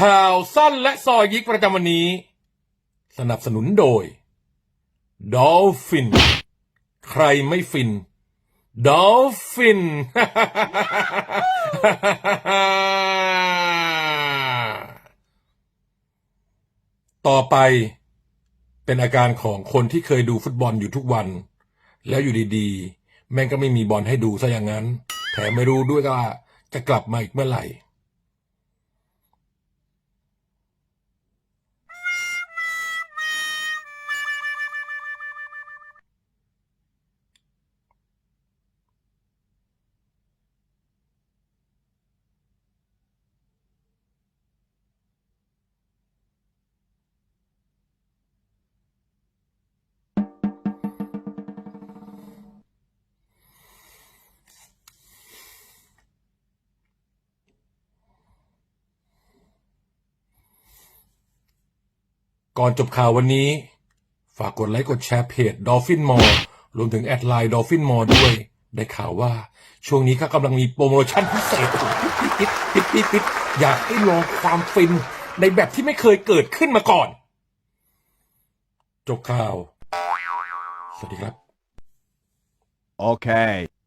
ข่าวสั้นและซอยยิกประจำวันนี้ สนับสนุนโดย Dolphin ใครไม่ฟิน Dolphin ต่อไปเป็นอาการของคนที่เคยดูฟุตบอลอยู่ทุกวัน แล้วอยู่ดีๆ แม่งก็ไม่มีบอลให้ดูซะอย่างนั้น แถมไม่รู้ด้วยว่าจะกลับมาอีกเมื่อไหร่ ก่อนจบข่าววันนี้ ฝากกดไลค์กดแชร์เพจ Dolphin Mall รวมถึงแอดไลน์ Dolphin Mall ด้วย ได้ข่าวว่า ช่วงนี้ก็กำลังมีโปรโมชั่นพิเศษปิดปิดปิดปิดปิดอยากให้ลองความฟินในแบบที่ไม่เคยเกิดขึ้นมาก่อน จบข่าว สวัสดีครับ Okay.